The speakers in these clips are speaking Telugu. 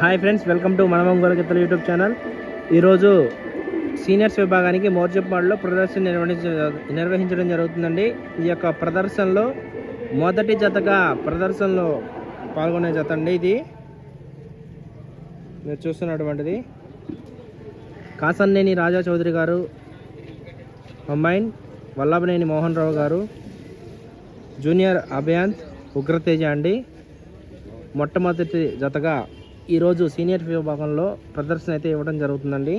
హాయ్ ఫ్రెండ్స్ వెల్కమ్ టు మనమం గొరకెత్తల యూట్యూబ్ ఛానల్ ఈరోజు సీనియర్స్ విభాగానికి మోర్జప్పాడులో ప్రదర్శన నిర్వహించ నిర్వహించడం జరుగుతుందండి. ఈ యొక్క ప్రదర్శనలో మొదటి జతగా ప్రదర్శనలో పాల్గొనే జత అండి ఇది. మీరు చూస్తున్నటువంటిది. కాసన్నేని రాజా చౌదరి గారు అమ్మాయిన్ వల్లభనేని మోహన్ రావు గారు జూనియర్ అభయాంత్ ఉగ్రతేజ అండి. మొట్టమొదటి జతగా ఈరోజు సీనియర్ విభాగంలో ప్రదర్శన అయితే ఇవ్వడం జరుగుతుందండి.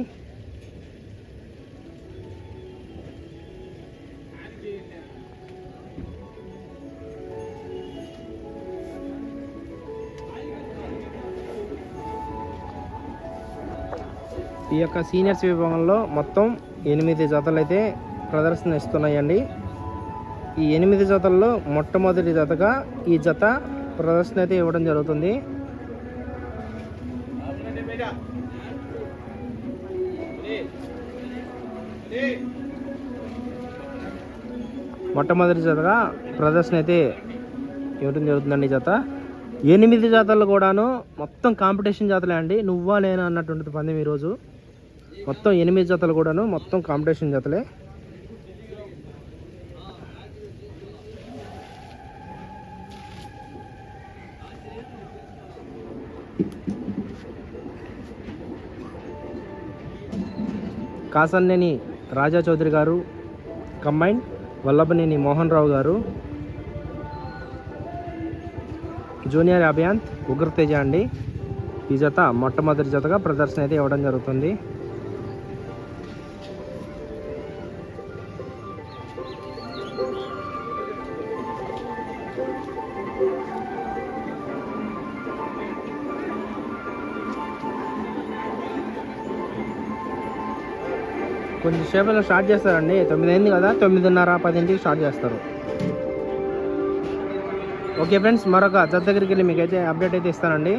ఈ యొక్క సీనియర్స్ విభాగంలో మొత్తం ఎనిమిది జతలు అయితే ప్రదర్శన ఇస్తున్నాయండి. ఈ ఎనిమిది జతల్లో మొట్టమొదటి జతగా ఈ జత ప్రదర్శన అయితే ఇవ్వడం జరుగుతుంది. మొట్టమొదటి జతగా ప్రదర్శన అయితే ఇవ్వడం జరుగుతుందండి ఈ జత. ఎనిమిది జాతలు కూడాను మొత్తం కాంపిటీషన్ జాతలే అండి. నువ్వా నేనా అన్నటువంటిది పందెం ఈరోజు. మొత్తం ఎనిమిది జతలు కూడాను మొత్తం కాంపిటీషన్ జతలే. కాసన్నేని రాజా చౌదరి గారు కంబైన్ వల్లభనేని మోహన్ రావు గారు జూనియర్ అభియాంత్ ఉగ్రతేజ అండి. ఈ జత మొట్టమొదటి జతగా ప్రదర్శన అయితే ఇవ్వడం జరుగుతుంది. కొంచెం సేపలో స్టార్ట్ చేస్తారండి. తొమ్మిది అయింది కదా తొమ్మిదిన్నర పదింటికి స్టార్ట్ చేస్తారు. ఓకే ఫ్రెండ్స్ మరొక జత దగ్గరికి వెళ్ళి మీకైతే అప్డేట్ అయితే ఇస్తానండి.